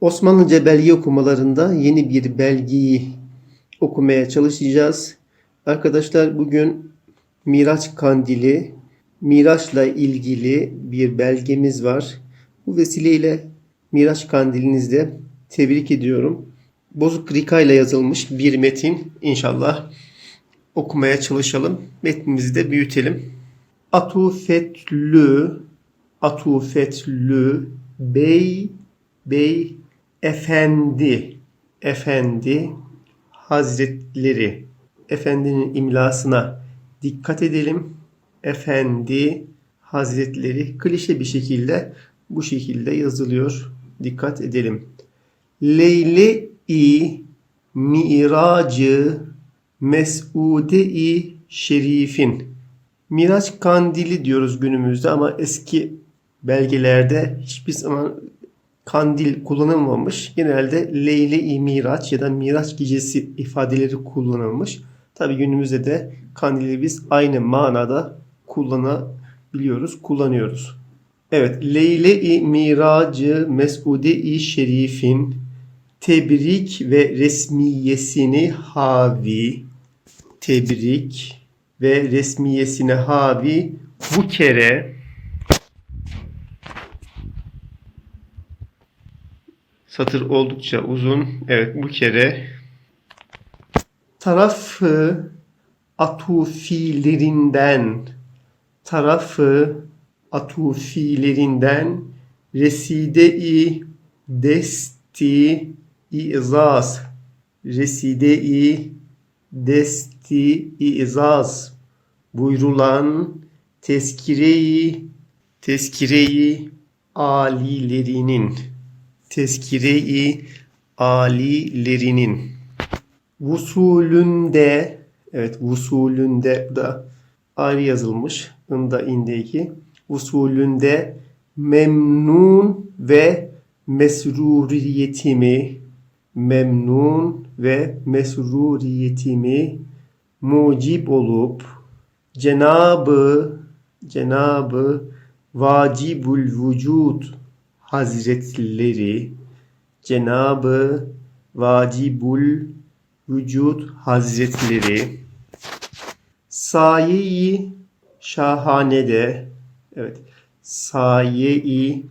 Osmanlıca belge okumalarında yeni bir belgeyi okumaya çalışacağız. Arkadaşlar bugün Miraç Kandili, Miraç'la ilgili bir belgemiz var. Bu vesileyle Miraç Kandilinizde tebrik ediyorum. Bozuk Rika ile yazılmış bir metin. İnşallah okumaya çalışalım. Metnimizi de büyütelim. Atufetlü, atufetlü, bey, bey, efendi, efendi, hazretleri. Efendinin imlasına dikkat edelim. Efendi, hazretleri klişe bir şekilde bu şekilde yazılıyor. Dikkat edelim. Leyle-i miracı Mes'ude-i Şerif'in. Miraç kandili diyoruz günümüzde ama eski belgelerde hiçbir zaman kandil kullanılmamış. Genelde Leyle-i Miraç ya da Miraç gecesi ifadeleri kullanılmış. Tabi günümüzde de kandili biz aynı manada kullanabiliyoruz, kullanıyoruz. Evet, Leyle-i Miracı Mes'ude-i Şerif'in tebrik ve resmiyesini havi tebrik ve resmiyesine havi bu kere satır oldukça uzun. Evet bu kere tarafı atufilerinden tarafı atufilerinden reside-i desti izaz. Reside-i desti izaz. Buyrulan tezkireyi tezkireyi alilerinin tezkireyi alilerinin. Vusulünde evet vusulünde da ayrı yazılmış. Inda indeki usulünde memnun ve mesruriyetimi memnun ve mesruriyetimi mucib olup Cenabı Cenabı Vacibul Vücud Hazretleri Cenabı Vacibul Vücud Hazretleri Saye-i Şahane'de evet Saye-i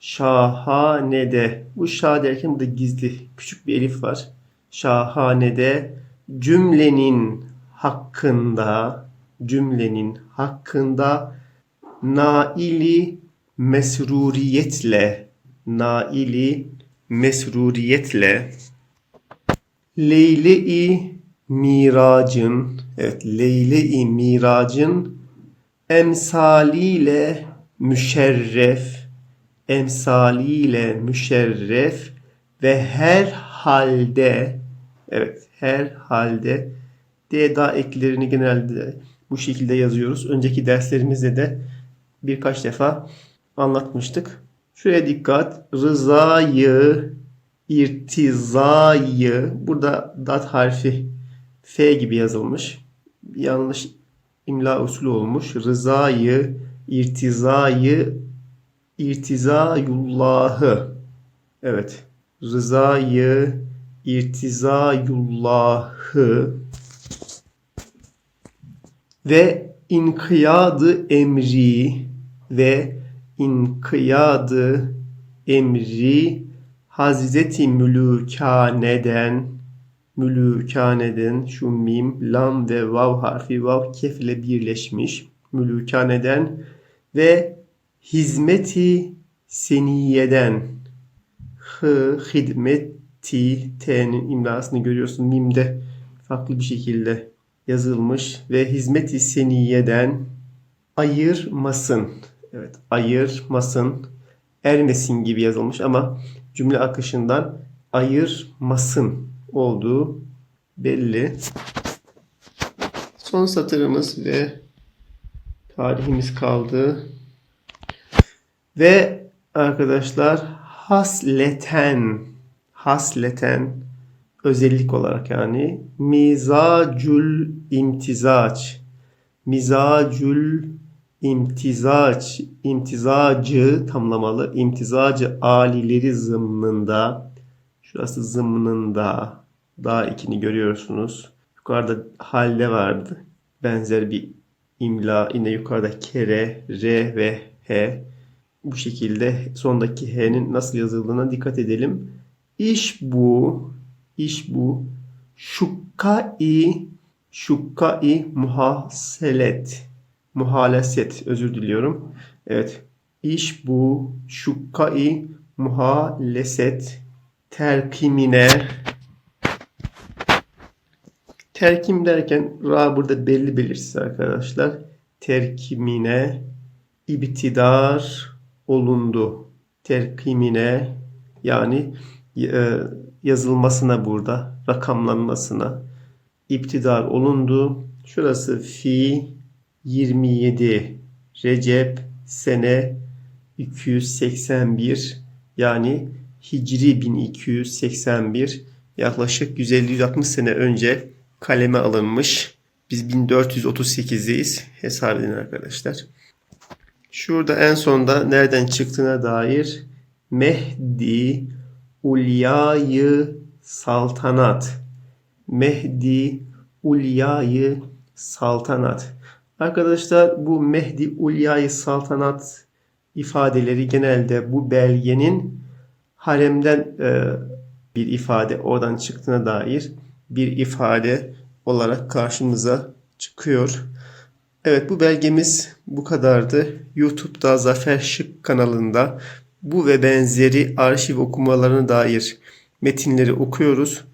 Şahane'de bu şah derken burada gizli küçük bir elif var. Şahane'de cümlenin hakkında cümlenin hakkında naili mesruriyetle naili mesruriyetle Leyle-i Miracın evet Leyle-i Miracın emsaliyle müşerref emsaliyle müşerref ve her halde evet her halde D da eklerini genelde bu şekilde yazıyoruz. Önceki derslerimizde de birkaç defa anlatmıştık. Şuraya dikkat. Rızayı, irtizayı. Burada dat harfi F gibi yazılmış. Yanlış imla usulü olmuş. Rızayı, irtizayı, irtizayullahı. Evet. Rızayı, irtizayullahı ve inkıyadı emri ve inkıyadı emri Hazreti Mülükane'den Mülükane'den şu mim, lam ve vav harfi vav kef ile birleşmiş Mülükane'den ve hizmeti seniyeden hı hidmeti t'nin imlasını görüyorsun mimde farklı bir şekilde yazılmış ve hizmet-i seniyeden ayırmasın. Evet, ayırmasın. Ermesin gibi yazılmış ama cümle akışından ayırmasın olduğu belli. Son satırımız ve tarihimiz kaldı. Ve arkadaşlar hasleten hasleten özellik olarak yani mizacül imtizaç mizacül imtizac, imtizacı tamlamalı. İmtizacı alileri zımnında. Şurası zımnında. Daha ikini görüyorsunuz. Yukarıda halde vardı. Benzer bir imla. Yine yukarıda kere, r ve h. Bu şekilde sondaki h'nin nasıl yazıldığına dikkat edelim. İş bu. iş bu. Şukkai şukkai muhaselet. Muhaleset. Özür diliyorum. Evet. İş bu. Şukkai muhaleset. Terkimine Terkim derken ra burada belli belirsiz arkadaşlar. Terkimine ibtidar olundu. Terkimine yani e, yazılmasına burada rakamlanmasına iptidar olundu. Şurası fi 27 Recep sene 281 yani Hicri 1281 yaklaşık 150-160 sene önce kaleme alınmış. Biz 1438'deyiz. Hesap edin arkadaşlar. Şurada en sonda nereden çıktığına dair Mehdi Ulyayı Saltanat. Mehdi Ulyayı Saltanat. Arkadaşlar bu Mehdi Ulyayı Saltanat ifadeleri genelde bu belgenin haremden e, bir ifade oradan çıktığına dair bir ifade olarak karşımıza çıkıyor. Evet bu belgemiz bu kadardı. YouTube'da Zafer Şık kanalında bu ve benzeri arşiv okumalarına dair metinleri okuyoruz.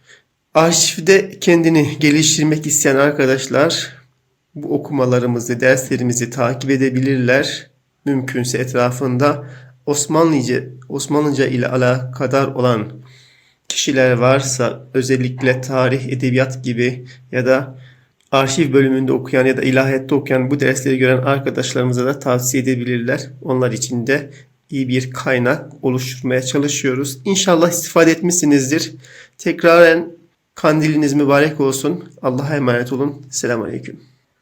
Arşivde kendini geliştirmek isteyen arkadaşlar bu okumalarımızı, derslerimizi takip edebilirler. Mümkünse etrafında Osmanlıca, Osmanlıca ile alakadar olan kişiler varsa özellikle tarih, edebiyat gibi ya da arşiv bölümünde okuyan ya da ilahiyette okuyan bu dersleri gören arkadaşlarımıza da tavsiye edebilirler. Onlar için de iyi bir kaynak oluşturmaya çalışıyoruz. İnşallah istifade etmişsinizdir. Tekraren kandiliniz mübarek olsun. Allah'a emanet olun. Selamun Aleyküm.